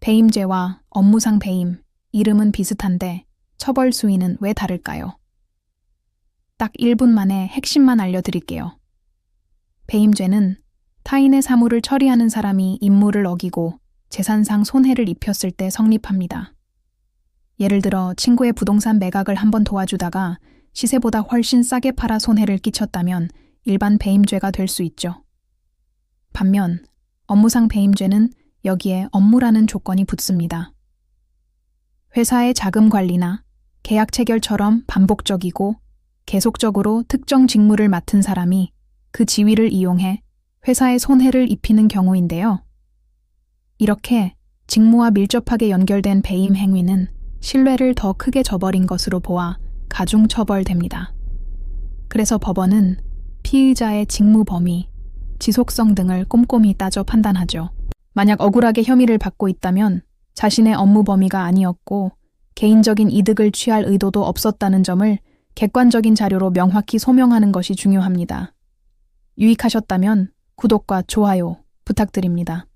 배임죄와 업무상 배임, 이름은 비슷한데 처벌 수위는 왜 다를까요? 딱 1분 만에 핵심만 알려드릴게요. 배임죄는 타인의 사물을 처리하는 사람이 임무를 어기고 재산상 손해를 입혔을 때 성립합니다. 예를 들어 친구의 부동산 매각을 한번 도와주다가 시세보다 훨씬 싸게 팔아 손해를 끼쳤다면 일반 배임죄가 될 수 있죠. 반면 업무상 배임죄는 여기에 업무라는 조건이 붙습니다. 회사의 자금 관리나 계약 체결처럼 반복적이고 계속적으로 특정 직무를 맡은 사람이 그 지위를 이용해 회사에 손해를 입히는 경우인데요. 이렇게 직무와 밀접하게 연결된 배임 행위는 신뢰를 더 크게 저버린 것으로 보아 가중 처벌됩니다. 그래서 법원은 피의자의 직무 범위, 지속성 등을 꼼꼼히 따져 판단하죠. 만약 억울하게 혐의를 받고 있다면 자신의 업무 범위가 아니었고 개인적인 이득을 취할 의도도 없었다는 점을 객관적인 자료로 명확히 소명하는 것이 중요합니다. 유익하셨다면 구독과 좋아요 부탁드립니다.